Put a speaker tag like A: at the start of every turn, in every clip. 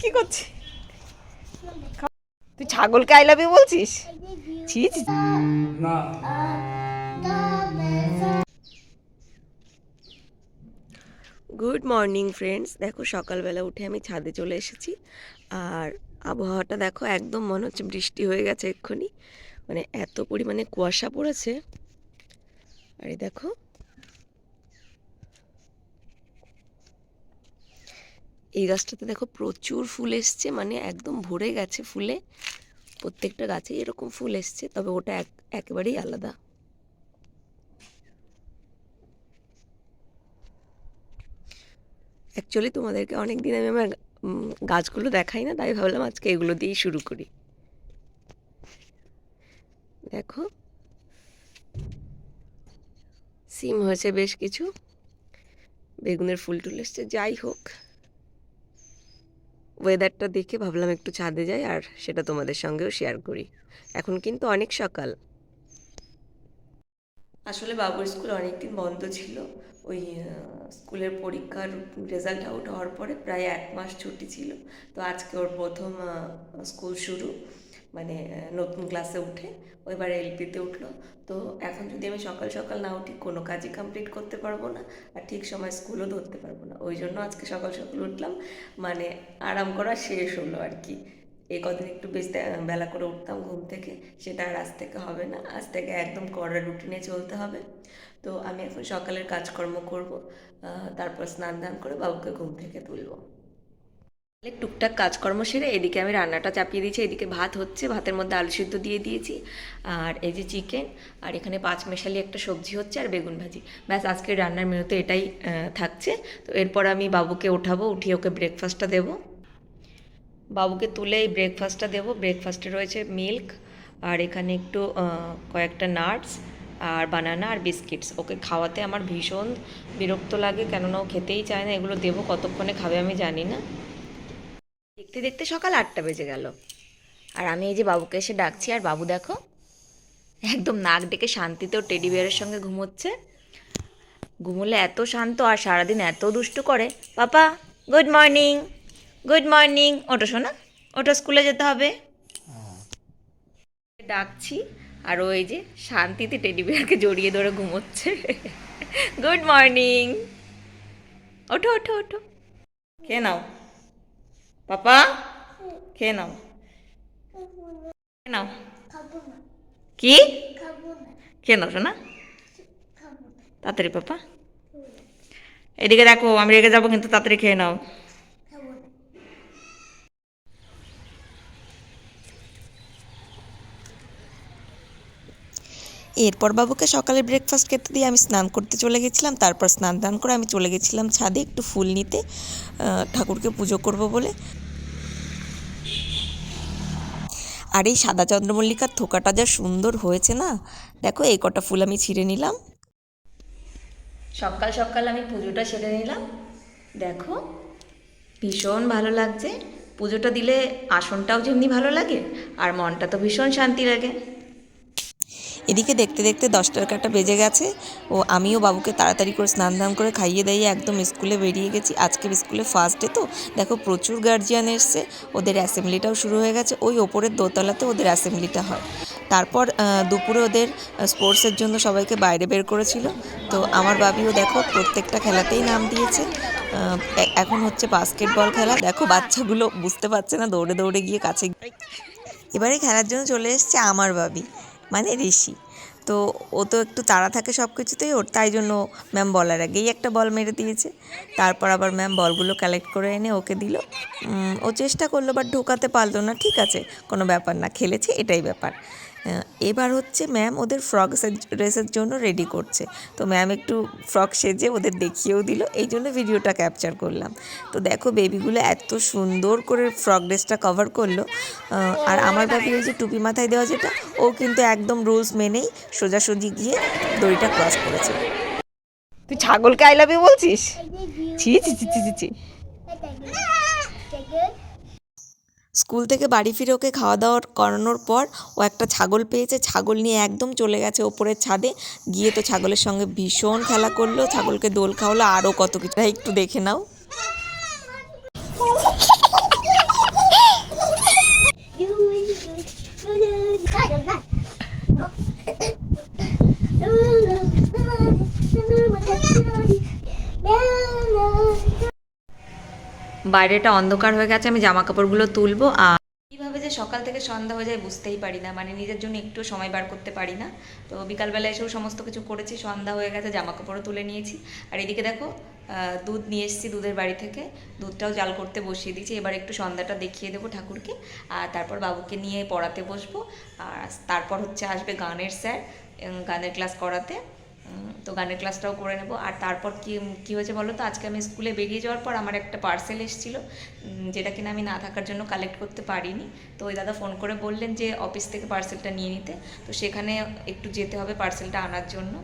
A: কি করছিস? তুই ছাগলকে আই লাভ ইউ বলছিস? ছি ছি।
B: না।
A: গুড মর্নিং ফ্রেন্ডস দেখো সকালবেলা উঠে আমি ছাদে চলে এসেছি। আর আবহাওয়াটা দেখো একদম মনে হচ্ছে বৃষ্টি হয়ে গেছে এক্ষুনি। মানে এত পরিমাণে কুয়াশা পড়েছে। আর দেখো এই গাছটাতে দেখো প্রচুর ফুল এসছে মানে একদম ভরে গেছে ফুলে। প্রত্যেকটা গাছে এরকম ফুল এসছে, তবে ওটা এক, একেবারেই আলাদা। অ্যাকচুয়ালি তোমাদেরকে অনেক দিন আমি আমার গাছগুলো দেখাই না, তাই ভাবলাম আজকে এগুলো দিয়েই শুরু করি। দেখো। সিম হয়েছে বেশ কিছু। বেগুনের ফুল টুল এসছে, যাই হোক। ওয়েদারটা দেখে ভাবলাম একটু ছাদে যাই আর সেটা তোমাদের সঙ্গেও শেয়ার করি। এখন কিন্তু অনেক সকাল। আসলে বাবুর স্কুল অনেকদিন বন্ধ ছিল। ওই স্কুলের পরীক্ষার রেজাল্ট আউট হওয়ার পরে প্রায় এক মাস ছুটি ছিল। তো আজকে ওর প্রথম স্কুল শুরু। মানে নতুন ক্লাসে উঠে, ওইবার এলপিতে উঠল। তো এখন যদি আমি সকাল সকাল না উঠি, কোনো কাজই কমপ্লিট করতে পারব না, আর ঠিক সময় স্কুলও ধরতে পারব না। ওই জন্য আজকে সকাল সকাল উঠলাম মানে আরাম করা শেষ হলো আর কি। এই কদিন একটু বেশ বেলা করে উঠতাম ঘুম থেকে, সেটা আর আজ থেকে হবে না। আজ থেকে একদম কড়া রুটিনে চলতে হবে। তো আমি এখন সকালের কাজকর্ম করব তারপর স্নান দান করে বাবুকে ঘুম থেকে তুলব। টুকটাক কাজকর্ম সেরে এদিকে আমি রান্নাটা চাপিয়ে দিয়েছি, এদিকে ভাত হচ্ছে, ভাতের মধ্যে আলু সিদ্ধ দিয়ে দিয়েছি, আর এই যে চিকেন, আর এখানে পাঁচ মেশালি একটা সবজি হচ্ছে আর বেগুন ভাজি। ব্যাস আজকে রান্নার মেনুতে এটাই থাকছে। তো এরপর আমি বাবুকে ওঠাবো উঠিয়ে ওকে ব্রেকফাস্টটা দেবো। বাবুকে তুলে এই ব্রেকফাস্টটা দেবো। ব্রেকফাস্টে রয়েছে মিল্ক আর এখানে একটু কয়েকটা নাটস আর বানানা আর বিস্কিটস ওকে খাওয়াতে আমার ভীষণ বিরক্ত লাগে, কেননা ও খেতেই চায় না, এগুলো দেবো কতক্ষণে খাবে আমি জানি না। দেখতে দেখতে সকাল আটটা বেজে গেল। আর আমি এই যে বাবুকে এসে ডাকছি, আর বাবু দেখো, একদম নাক ডেকে শান্তিতেও টেডি বিয়ারের সঙ্গে ঘুমোচ্ছে। ঘুমোলে এত শান্ত আর সারাদিন এত দুষ্টু করে। Papa good morning good morning ওটো শোনা ওটো স্কুলে যেতে হবে। ডাকছি, আর ওই যে শান্তিতে টেডি বিয়ারকে জড়িয়ে ধরে ঘুমোচ্ছে। গুড মর্নিং ওঠো ওঠো ওঠো। খেয়ে নাও। পাপা, খেয়ে নাও। নাও। কি? খেয়ে নাও শোনা তাড়াতাড়ি পাপা। এদিকে দেখো, আমি রেগে যাব, কিন্তু তাড়াতাড়ি খেয়ে নাও। এরপর বাবুকে সকালে ব্রেকফাস্ট খেতে দিয়ে আমি স্নান করতে চলে গেছিলাম। তারপর স্নান টান করে আমি চলে গেছিলাম ছাদে একটু ফুল নিতে। ঠাকুরকে পুজো করব বলে। আর এই সাদা চন্দ্রমল্লিকার থোকাটা যা সুন্দর হয়েছে না, দেখো এই কটা ফুল আমি ছিঁড়ে নিলাম। সকাল সকাল আমি পুজোটা সেরে নিলাম। দেখো, ভীষণ ভালো লাগছে। পুজোটা দিলে আসনটাও যেমনি ভালো লাগে, আর মনটা তো ভীষণ শান্তি লাগে। এদিকে দেখতে দেখতে দশটার কাটা বেজে গেছে। ও আমিও বাবুকে তাড়াতাড়ি করে স্নান ধান করে খাইয়ে দাইয়ে একদম স্কুলে বেরিয়ে গেছি। আজকে স্কুলে ফার্স্ট ডে তো। দেখো প্রচুর গার্জিয়ান এসছে। ওদের অ্যাসেম্বলিটাও শুরু হয়ে গেছে। ওই ওপরের দোতলাতে ওদের অ্যাসেম্বলিটা হয়। তারপর দুপুরে ওদের স্পোর্টসের জন্য সবাইকে বাইরে বের করেছিল। তো আমার বাবিও দেখো প্রত্যেকটা খেলাতেই নাম দিয়েছে। এখন হচ্ছে বাস্কেটবল খেলা। দেখো বাচ্চাগুলো বুঝতে পারছে না দৌড়ে দৌড়ে গিয়ে কাছে এবারে খেলার জন্য চলে এসছে আমার বাবি। মানে ঋষি। তো ও তো একটু তাড়া থাকে সব কিছুতেই ওর, তাই জন্য ম্যাম বলার আগেই একটা বল মেরে দিয়েছে। তারপর আবার ম্যাম বলগুলো কালেক্ট করে এনে ওকে দিল। ও চেষ্টা করল বাট ঢোকাতে পারল না। ঠিক আছে, কোনো ব্যাপার না, খেলেছে, এটাই ব্যাপার। এবার হচ্ছে ম্যাম ওদের ফ্রক রেসের জন্য রেডি করছে। তো ম্যাম একটু ফ্রক সেজে ওদের দেখিয়েও দিল, এই জন্য ভিডিওটা ক্যাপচার করলাম। তো দেখো বেবিগুলো এত সুন্দর করে ফ্রক ড্রেসটা কভার করল। আর আমার বাবি ওই যে টুপি মাথায় দেওয়া যেটা, ও কিন্তু একদম রুলস মেনেই সোজাসুজি গিয়ে দড়িটা ক্রস করেছে। তুই ছাগলকে আই লাভ ইউ বলছিস? ছি ছি ছি ছি ছি ছি স্কুল থেকে বাড়ি ফিরে ওকে খাওয়া দাওয়া করানোর পর ও একটা ছাগল পেয়েছে। ছাগল নিয়ে একদম চলে গেছে ওপরের ছাদে। গিয়ে তো ছাগলের সঙ্গে ভীষণ খেলা করল। ছাগলকে দোল খাওয়ালো। আরও কত কিছু। একটু দেখে নাও।
B: বাইরেটা অন্ধকার হয়ে গেছে, আমি জামা কাপড়গুলো তুলবো, আর
A: কীভাবে যে সকাল থেকে সন্ধ্যা হয়ে যায় বুঝতেই পারি না মানে নিজের জন্য একটু সময় বার করতে পারি না। তো বিকালবেলা এসেও সমস্ত কিছু করেছি, সন্ধ্যা হয়ে গেছে জামা কাপড়ও তুলে নিয়েছি। আর এদিকে দেখো দুধ নিয়ে এসেছি দুধের বাড়ি থেকে, দুধটাও জাল করতে বসিয়ে দিয়েছি, এবার একটু সন্ধ্যাটা দেখিয়ে দেবো ঠাকুরকে, আর তারপর বাবুকে নিয়ে পড়াতে বসবো, আর তারপর হচ্ছে আসবে গানের স্যার গানের ক্লাস করাতে। তো গানের ক্লাসটাও করে নেব। আর তারপর কি কি হয়েছে বলো তো? আজকে আমি স্কুলে বেরিয়ে যাওয়ার পর আমার একটা পার্সেল এসেছিল যেটা কিনা আমি না থাকার জন্য কালেক্ট করতে পারিনি। তো ওই দাদা ফোন করে বললেন যে অফিস থেকে পার্সেলটা নিয়ে নিতে। তো সেখানে একটু যেতে হবে পার্সেলটা আনার জন্য।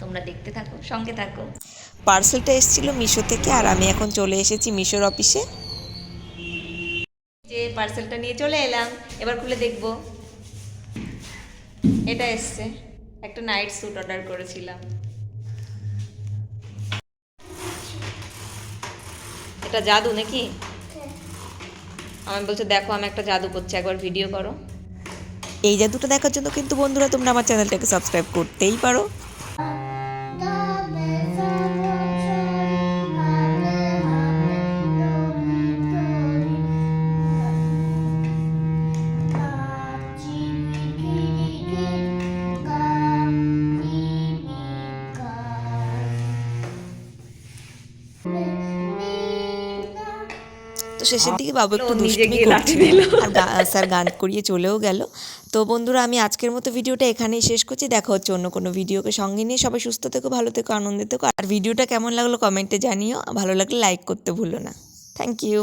A: তোমরা দেখতে থাকো সঙ্গে থাকো।
B: পার্সেলটা এসেছিল মিশো থেকে আর আমি এখন চলে এসেছি মিশোর অফিসে
A: যে পার্সেলটা নিয়ে চলে এলাম এবার খুলে দেখব। এটা এসছে। একটা নাইট স্যুট অর্ডার করেছিলাম। এটা জাদু নাকি? আমি বলছে, দেখো, আমি একটা জাদু করছি, একবার ভিডিও করো।
B: এই জাদুটা দেখার জন্য কিন্তু বন্ধুরা তোমরা আমার চ্যানেলটাকে সাবস্ক্রাইব করতেই পারো। শেষের দিকে বাবু একটু দুষ্টুমি করছিল আর স্যার গান করিয়ে চলেও গেল। তো বন্ধুরা আমি আজকের মতো ভিডিওটা এখানেই শেষ করছি। দেখা হচ্ছে অন্য কোনো ভিডিওকে সঙ্গে নিয়ে। সবাই সুস্থ থেকো ভালো থেকো আনন্দ থেকো। আর ভিডিওটা কেমন লাগল কমেন্টে জানিও। ভালো লাগলে লাইক করতে ভুলো না। Thank you